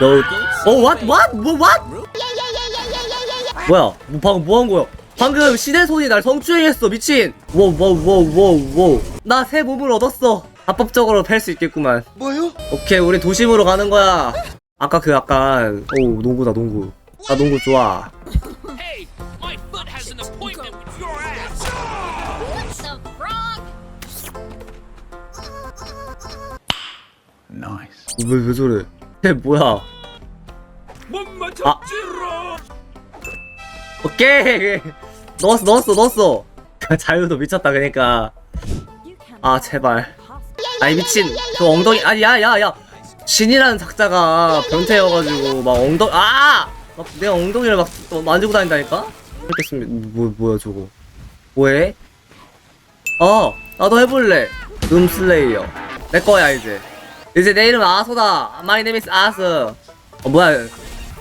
No. 어, what? What? 뭐, what? 뭐야? 뭐, 방금 뭐 한 거야? 방금 신의 손이 날 성추행했어, 미친! 워우, 워우, 워우, 워우, 워우. 나새 몸을 얻었어. 합법적으로 팰 수 있겠구만. 뭐요? 오케이, 우리 도심으로 가는 거야. 아까 그 약간, 오, 농구다, 농구. 나 농구 좋아. Frog? 왜, 왜 저래? 쟤 뭐야? 못 맞췄지롱. 오케이! 넣었어, 넣었어, 넣었어! 자유도 미쳤다, 그니까. 아, 제발. 아니, 미친. 그 엉덩이, 아니, 야, 야, 야! 신이라는 작자가 변태여가지고, 막 엉덩이, 아! 막 내 엉덩이를 막 만지고 다닌다니까? 알겠습니다. 뭐, 뭐야, 저거. 뭐해? 어, 나도 해볼래. 룸슬레이어. 내 거야, 이제. 이제 내 이름 아소다. My name is 아스. 어, 뭐야.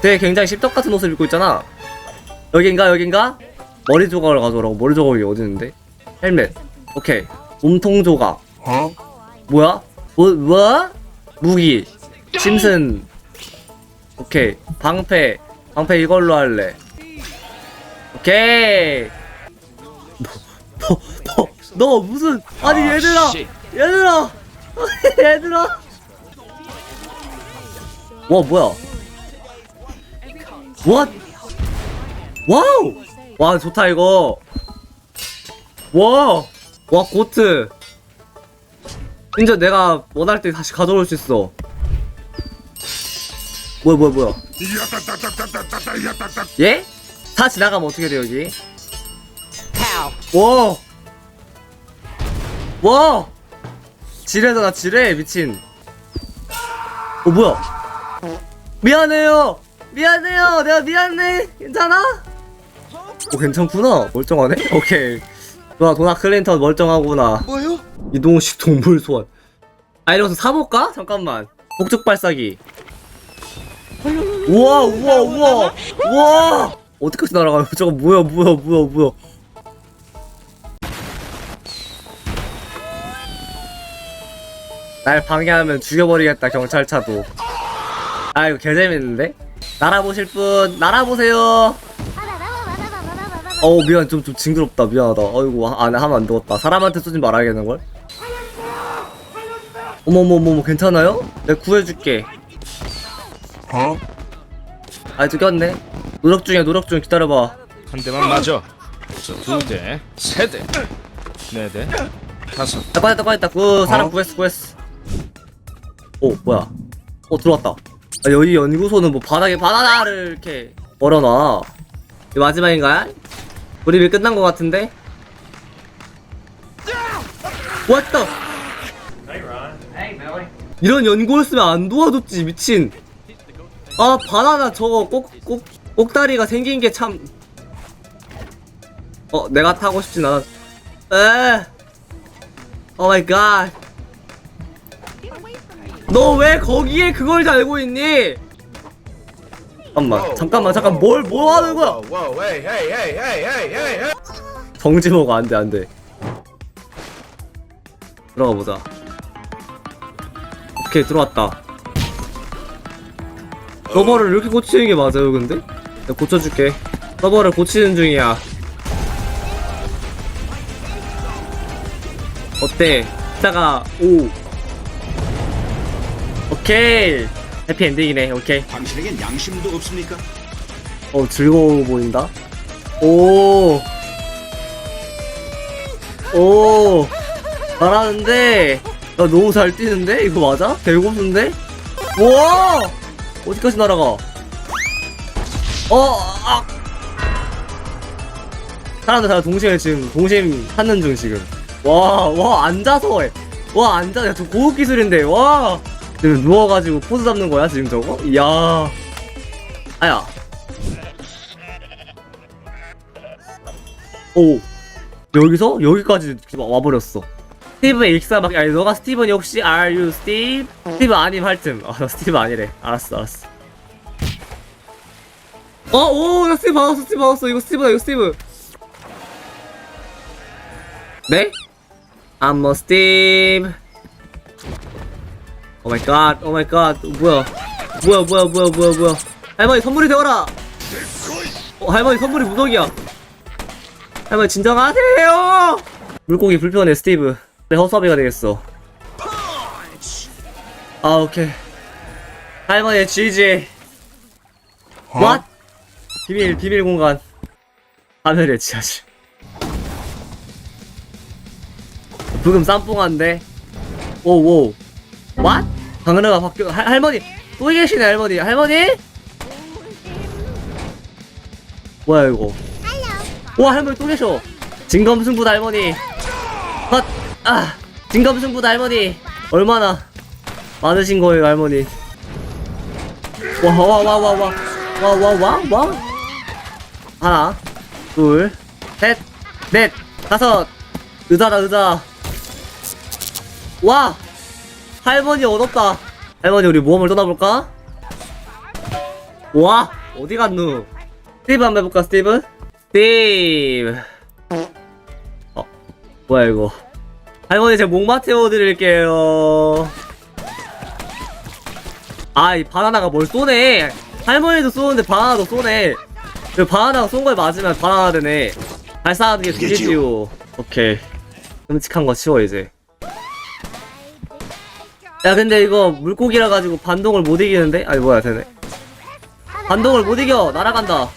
되게 굉장히 십덕 같은 옷을 입고 있잖아. 여긴가 여긴가? 머리 조각을 가져오라고 머리 조각이 어디 있는데? 헬멧 오케이 몸통 조각 어? 뭐야? 뭐? 뭐? 무기 심슨 오케이 방패 방패 이걸로 할래 오케이 너, 너, 너, 너 무슨 아니 얘들아 얘들아 얘들아 와 뭐야 What? 와우! 와 좋다 이거 와! 와 고트 진짜 내가 원할 때 다시 가져올 수 있어 뭐야 뭐야 뭐야 예? 다 지나가면 어떻게 돼 여기? 와! 와! 지뢰잖아 지뢰 미친 어 뭐야 미안해요 미안해요. 내가 미안해. 괜찮아? 오 괜찮구나. 멀쩡하네? 오케이. 좋아 도나 클린턴 멀쩡하구나. 뭐요? 이동식 동물 소환. 아 이러면서 사볼까? 잠깐만. 폭죽 발사기. 우와 우와 우와. 우와. 어디까지 날아가요? 저거 뭐야 뭐야 뭐야 뭐야. 날 방해하면 죽여버리겠다 경찰차도. 아 이거 개재밌는데? 날아보실 분 날아보세요. 어우 미안 좀 좀 징그럽다. 미안하다. 어이구 하- 안에 하면 안 되겠다. 사람한테 쏘지 말아야겠는걸 어머머머머 괜찮아요? 내가 구해줄게. 어? 아 죽였네. 노력 중이야 노력 중. 기다려봐. 한 대만 맞아. 두 대, 세 대, 네 대, 다섯. 아 꺼냈다 꺼냈다. 구 사람 구했어 구했어. 오 뭐야? 어 들어왔다 아, 여기 연구소는 뭐 바닥에 바나나를 이렇게 걸어놔 이 마지막인가요? 우리 끝난 것 같은데? 왔다 이런 연구였으면 안 도와줬지 미친 아 바나나 저거 꼭, 꼭, 꼭다리가 생긴 게 참 어, 내가 타고 싶진 않아 에오 마이 갓. 너 왜 거기에 그걸 달고 있니? 잠깐만, 잠깐만, 잠깐, 뭘, 뭐 하는 거야? 어, 와, 헤이, 헤이, 헤이, 헤이, 헤이, 헤이, 헤이. 정지모가 안 돼, 안 돼. 들어가 보자. 오케이, 들어왔다. 서버를 이렇게 고치는 게 맞아요, 근데? 내가 고쳐줄게. 서버를 고치는 중이야. 어때? 숫자가 5. 오케이. 해피 엔딩이네, 오케이. 당신에겐 양심도 없습니까? 어, 즐거워 보인다. 오. 오. 잘하는데. 나 너무 잘 뛰는데? 이거 맞아? 배고픈데? 우와! 어디까지 날아가? 어, 아! 사람들 다 동심에 지금, 동심 찾는 중, 지금. 와, 와, 앉아서 해. 와, 앉아. 야, 저 고급 기술인데, 와! 지금 누워가지고 포즈 잡는 거야, 지금 저거? 이야. 아야. 오 여기서 여기까지 와버렸어 스티브의 익사밖에 아니 너가 스티븐이 혹시 Are you Steve? 스티브 아님 할쯤 아나 스티브 아니래 알았어 알았어 어오나 스티브 받았어 스티브 받았어 이거 스티브다 이거 스티브 네? I'm a Steve 오 마이 갓, 오 마이 갓, 뭐야? 뭐야 뭐야 뭐야 뭐야 뭐야? 할머니 선물이 되어라! 어, 할머니 선물이 무덕이야. 할머니 진정하세요! 물고기 불편해 스티브. 내 허수아비가 되겠어. 아 오케이. 할머니 GG What? 비밀 비밀 공간. 하늘의 지하실. 부금 쌈뽕한데? 오오 What? 강은혜가 바뀌어 할, 할머니 또 계시네 할머니. 할머니? 뭐야 이거? 와 할머니 또 계셔. 진검승부 할머니. 헛! 아 진검승부 할머니. 얼마나 많으신 거예요 할머니? 와 와 와 와 와. 와 와 와 와. 하나 둘셋넷 다섯. 의자다 의자. 와 할머니 얻었다. 할머니 우리 모험을 떠나볼까? 와 어디 갔누? 스티브 한번 해볼까 스티브? 스티브. 어 뭐야 이거? 할머니 제 목마 태워드릴게요. 아이 바나나가 뭘 쏘네. 할머니도 쏘는데 바나나도 쏘네. 그 바나나가 쏜 거에 맞으면 바나나 되네. 발사하는 게 두개지요 오케이. 끔찍한 거 치워 이제 야 근데 이거 물고기라 가지고 반동을 못 이기는데? 아니 뭐야 되네. 반동을 못 이겨. 날아간다.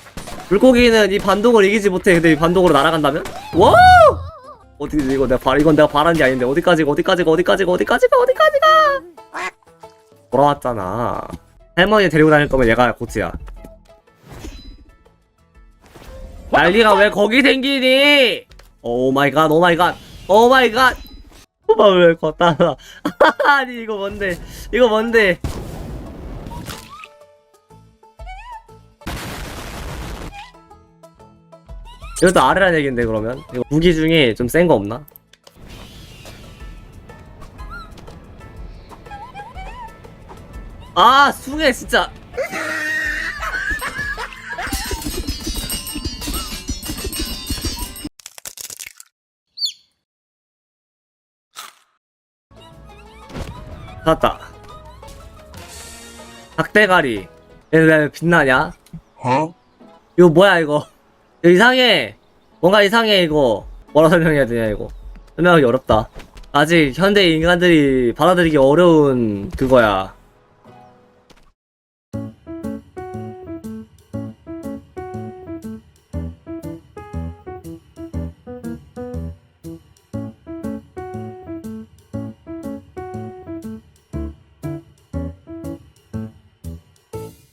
물고기는 이 반동을 이기지 못해. 근데 이 반동으로 날아간다면? 와우! 어떻게 이거? 내가 바, 이건 내가 바란 게 아닌데. 어디까지가 어디까지가 어디까지가 어디까지가 어디까지가! 돌아왔잖아. 할머니 데리고 다닐 거면 얘가 고치야. 난리가 왜 거기 생기니? 오 마이 갓 오 마이 갓 오 마이 갓 오빠 왜 걷다. 놔 아니 이거 뭔데? 이거 뭔데? 이것도 아래란 얘긴데 그러면? 이거 무기 중에 좀 센 거 없나? 아 숭해 진짜 찾았다. 닭대가리. 얘왜 왜 빛나냐? Huh? 이거 뭐야 이거? 이거 이상해. 뭔가 이상해 이거. 뭐라 설명해야 되냐 이거? 설명하기 어렵다. 아직 현대 인간들이 받아들이기 어려운 그거야